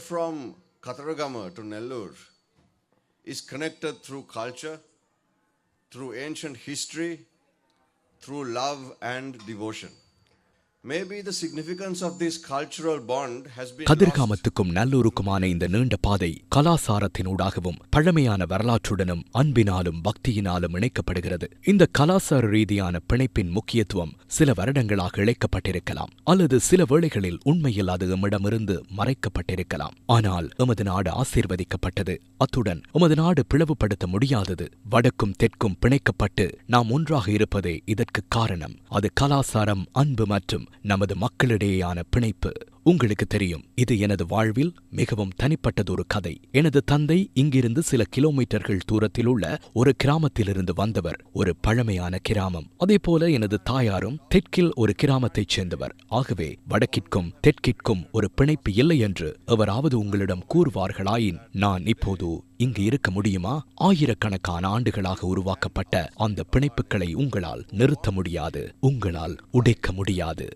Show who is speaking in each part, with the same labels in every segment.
Speaker 1: from Kataragama to Nellore is connected through culture, through ancient history, through love and devotion.
Speaker 2: கதிர்காமத்துக்கும் நல்லூருக்குமான இந்த நீண்ட பாதை கலாசாரத்தினூடாகவும் பழமையான வரலாற்றுடனும் அன்பினாலும் பக்தியினாலும் இணைக்கப்படுகிறது. இந்த கலாசார ரீதியான பிணைப்பின் முக்கியத்துவம் சில வருடங்களாக இழைக்கப்பட்டிருக்கலாம் அல்லது சில வேளைகளில் உண்மையில் அது எம்மிடமிருந்து மறைக்கப்பட்டிருக்கலாம். ஆனால் எமது நாடு ஆசீர்வதிக்கப்பட்டது. அத்துடன் எமது நாடு பிளவுபடுத்த முடியாதது. வடக்கும் தெற்கும் பிணைக்கப்பட்டு நாம் ஒன்றாக இருப்பதே இதற்கு காரணம். அது கலாசாரம் அன்பு மற்றும் நமது மக்களிடையேயான பிணைப்பு. உங்களுக்கு தெரியும். இது எனது வாழ்வில் மிகவும் தனிப்பட்டதொரு கதை. எனது தந்தை இங்கிருந்து சில கிலோமீட்டர்கள் தூரத்தில் உள்ள ஒரு கிராமத்திலிருந்து வந்தவர். ஒரு பழமையான கிராமம். அதேபோல எனது தாயாரும் தெற்கில் ஒரு கிராமத்தைச் சேர்ந்தவர். ஆகவே வடக்கிற்கும் தெற்கிற்கும் ஒரு பிணைப்பு இல்லை என்று எவராவது உங்களிடம் கூறுவார்களாயின் நான் இப்போது இங்கு இருக்க முடியுமா? ஆயிரக்கணக்கான ஆண்டுகளாக உருவாக்கப்பட்ட அந்த பிணைப்புகளை உங்களால் நிறுத்த முடியாது. உங்களால் உடைக்க முடியாது.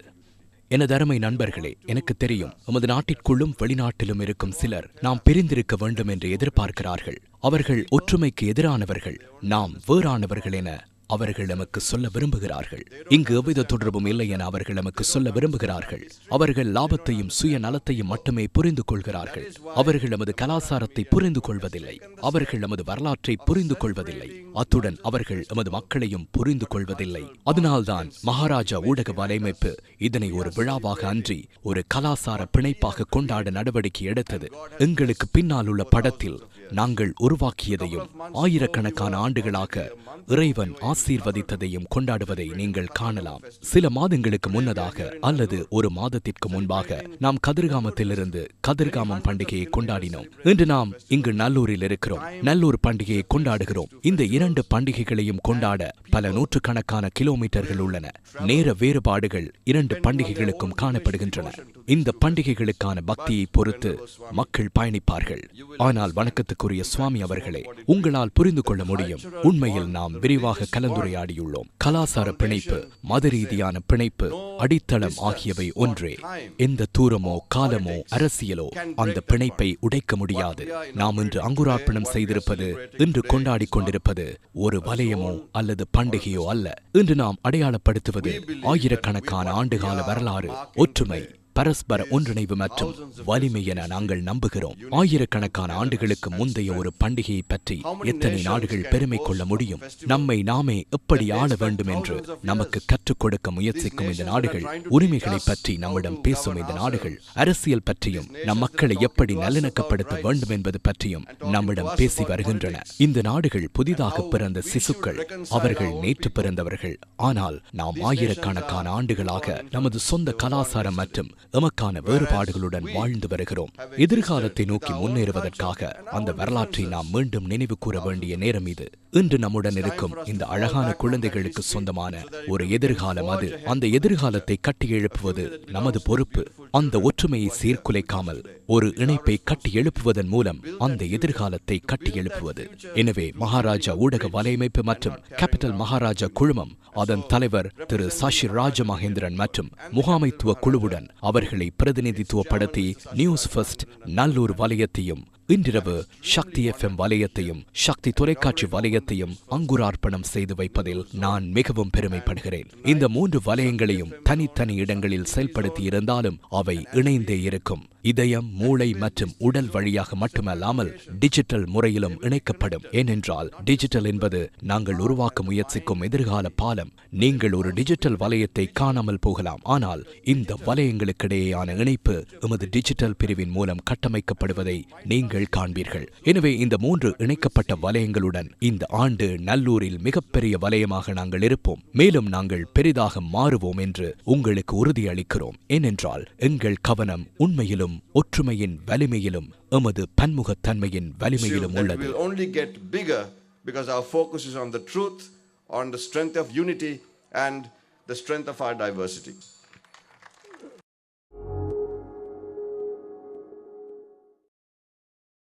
Speaker 2: எனது அருமை நண்பர்களே எனக்கு தெரியும் நமது நாட்டிற்குள்ளும் வெளிநாட்டிலும் இருக்கும் சிலர் நாம் பிரிந்திருக்க வேண்டும் என்று எதிர்பார்க்கிறார்கள். அவர்கள் ஒற்றுமைக்கு எதிரானவர்கள் நாம் வேறானவர்கள் என அவர்கள் நமக்கு சொல்ல விரும்புகிறார்கள். இங்கு எவ்வித தொடர்பும் இல்லை என அவர்கள் நமக்கு சொல்ல விரும்புகிறார்கள். அவர்கள் லாபத்தையும் சுய நலத்தையும் மட்டுமே புரிந்து கொள்கிறார்கள். அவர்கள் நமது கலாசாரத்தை புரிந்து கொள்வதில்லை. அவர்கள் நமது வரலாற்றை புரிந்து கொள்வதில்லை. அத்துடன் அவர்கள் எமது மக்களையும் புரிந்து கொள்வதில்லை. அதனால்தான் மகாராஜா ஊடக வலையமைப்பு இதனை ஒரு விழாவாக அன்றி ஒரு கலாசார பிணைப்பாக கொண்டாட நடவடிக்கை எடுத்தது. எங்களுக்கு பின்னால் உள்ள படத்தில் நாங்கள் உருவாக்கியதையும் ஆயிரக்கணக்கான ஆண்டுகளாக இறைவன் ஆசீர்வதித்ததையும் கொண்டாடுவதை நீங்கள் காணலாம். சில மாதங்களுக்கு முன்னதாக அல்லது ஒரு மாதத்திற்கு முன்பாக நாம் கதிர்காமத்திலிருந்து கதிர்காமம் பண்டிகையை கொண்டாடினோம். இன்று நாம் இங்கு நல்லூரில் இருக்கிறோம். நல்லூர் பண்டிகையை கொண்டாடுகிறோம். இந்த இரண்டு பண்டிகைகளையும் கொண்டாட பல நூற்றுக்கணக்கான கிலோமீட்டர்கள் உள்ளன. நேர வேறுபாடுகள் இரண்டு பண்டிகைகளுக்கும் காணப்படுகின்றன. இந்த பண்டிகைகளுக்கான பக்தியை பொறுத்து மக்கள் பயணிப்பார்கள். ஆனால் வணக்கத்துக்கு வணக்கத்துக்குரிய சுவாமி அவர்களே உங்களால் புரிந்து கொள்ள முடியும். உண்மையில் நாம் விரிவாக கலந்துரையாடியுள்ளோம். கலாசார பிணைப்பு மத ரீதியான பிணைப்பு அடித்தளம் ஆகியவை ஒன்றே. எந்த தூரமோ காலமோ அரசியலோ அந்த பிணைப்பை உடைக்க முடியாது. நாம் இன்று அங்குரார்ப்பணம் செய்திருப்பது இன்று கொண்டாடிக் கொண்டிருப்பது ஒரு வலயமோ அல்லது பண்டிகையோ அல்ல. இன்று நாம் அடையாளப்படுத்துவது ஆயிரக்கணக்கான ஆண்டுகால வரலாறு ஒற்றுமை பரஸ்பர ஒன்றிணைவு மற்றும் வலிமை என நாங்கள் நம்புகிறோம். ஆயிரக்கணக்கான ஆண்டுகளுக்கு முந்தைய ஒரு பண்டிகையை பற்றி எத்தனை நாடுகள் பெருமை கொள்ள முடியும்? நம்மை நாமே எப்படி ஆள வேண்டும் என்று நமக்கு கற்றுக் கொடுக்க முயற்சிக்கும் இந்த நாடுகள் உரிமைகளை பற்றி நம்மிடம் பேசும் இந்த நாடுகள் அரசியல் பற்றியும் நம் மக்களை எப்படி நல்லிணக்கப்படுத்த வேண்டும் என்பது பற்றியும் நம்மிடம் பேசி வருகின்றன. இந்த நாடுகள் புதிதாக பிறந்த சிசுக்கள் அவர்கள் நேற்று பிறந்தவர்கள். ஆனால் நாம் ஆயிரக்கணக்கான ஆண்டுகளாக நமது சொந்த கலாசாரம் மற்றும் எமக்கான வேறுபாடுகளுடன் வாழ்ந்து வருகிறோம். எதிர்காலத்தை நோக்கி முன்னேறுவதற்காக அந்த வரலாற்றை நாம் மீண்டும் நினைவு கூற வேண்டிய நேரம் இது. இன்று நம்முடன் இருக்கும் இந்த அழகான குழந்தைகளுக்கு சொந்தமான ஒரு எதிர்காலம் அது. அந்த எதிர்காலத்தை கட்டி எழுப்புவது நமது பொறுப்பு. அந்த ஒற்றுமையை சீர்குலைக்காமல் ஒரு இணைப்பை கட்டி எழுப்புவதன் மூலம் அந்த எதிர்காலத்தை கட்டி எழுப்புவது. எனவே மகாராஜா ஊடக வலையமைப்பு மற்றும் கேபிட்டல் மகாராஜா குழுமம் அதன் தலைவர் திரு சஷி ராஜமகேந்திரன் மற்றும் முகாமைத்துவ குழுவுடன் அவர்களை பிரதிநிதித்துவப்படுத்தி நியூஸ் ஃபர்ஸ்ட் நல்லூர் வலயத்தையும் இன்றிரவு சக்தி எஃப்எம் வலயத்தையும் சக்தி தொலைக்காட்சி வலயத்தையும் அங்குரார்ப்பணம் செய்து வைப்பதில் நான் மிகவும் பெருமைப்படுகிறேன். இந்த மூன்று வலயங்களையும் தனித்தனி இடங்களில் செயல்படுத்தி இருந்தாலும் அவை இணைந்தே இருக்கும். இதயம் மூளை மற்றும் உடல் வழியாக மட்டுமல்லாமல் டிஜிட்டல் முறையிலும் இணைக்கப்படும். ஏனென்றால் டிஜிட்டல் என்பது நாங்கள் உருவாக்க முயற்சிக்கும் எதிர்கால பாலம். நீங்கள் ஒரு டிஜிட்டல் வலயத்தை காணாமல் போகலாம். ஆனால் இந்த வலயங்களுக்கிடையேயான இணைப்பு எமது டிஜிட்டல் பிரிவின் மூலம் கட்டமைக்கப்படுவதை நீங்கள் காண்பீர்கள். எனவே இந்த மூன்று இணைக்கப்பட்ட வலயங்களுடன் இந்த ஆண்டு நல்லூரில் மிகப்பெரிய வலயமாக நாங்கள் இருப்போம். மேலும் நாங்கள் பெரிதாக மாறுவோம் என்று உங்களுக்கு உறுதியளிக்கிறோம். ஏனென்றால் எங்கள் கவனம் உண்மையிலும் ஒற்றுமையின் வலிமையிலும் எமது பன்முகத்தன்மையின் வலிமையிலும் உள்ளது
Speaker 1: because our focus is on the truth, on the strength of unity, and the strength of our diversity.